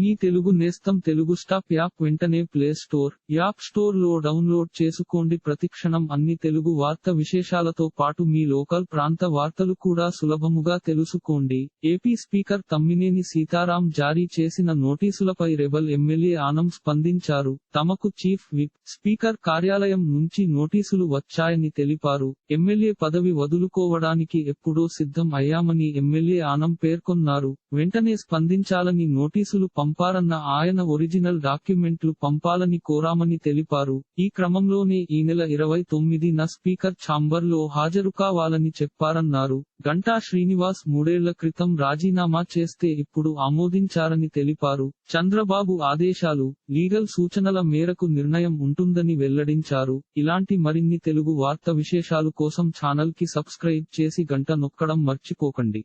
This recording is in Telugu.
మీ తెలుగు నేస్తం తెలుగు స్టాప్ యాప్ వెంటనే ప్లే స్టోర్ యాప్ స్టోర్లో డౌన్లోడ్ చేసుకోండి. ప్రతిక్షణం అన్ని తెలుగు వార్త విశేషాలతో పాటు మీ లోకల్ ప్రాంత వార్తలు కూడా సులభముగా తెలుసుకోండి. ఏపీ స్పీకర్ తమ్మినేని సీతారాం జారీ చేసిన నోటీసులపై రెబల్ ఎమ్మెల్యే ఆనం స్పందించారు. తమకు చీఫ్ విప్ స్పీకర్ కార్యాలయం నుంచి నోటీసులు వచ్చాయని తెలిపారు. ఎమ్మెల్యే పదవి వదులుకోవడానికి ఎప్పుడో సిద్ధం అయ్యామని ఎమ్మెల్యే ఆనం పేర్కొన్నారు. వెంటనే స్పందించాలని నోటీసులు పంపారన్న ఆయన ఒరిజినల్ డాక్యుమెంట్లు పంపాలని కోరామని తెలిపారు. ఈ క్రమంలోనే ఈ నెల ఇరవై తొమ్మిదిన స్పీకర్ ఛాంబర్లో హాజరు కావాలని చెప్పారన్నారు. గంటా శ్రీనివాస్ మూడేళ్ళ క్రితం రాజీనామా చేస్తే ఇప్పుడు ఆమోదించారని తెలిపారు. చంద్రబాబు ఆదేశాలు లీగల్ సూచనల మేరకు నిర్ణయం ఉంటుందని వెల్లడించారు. ఇలాంటి మరిన్ని తెలుగు వార్త విశేషాలు కోసం ఛానల్కి సబ్స్క్రైబ్ చేసి గంట నొక్కడం మర్చిపోకండి.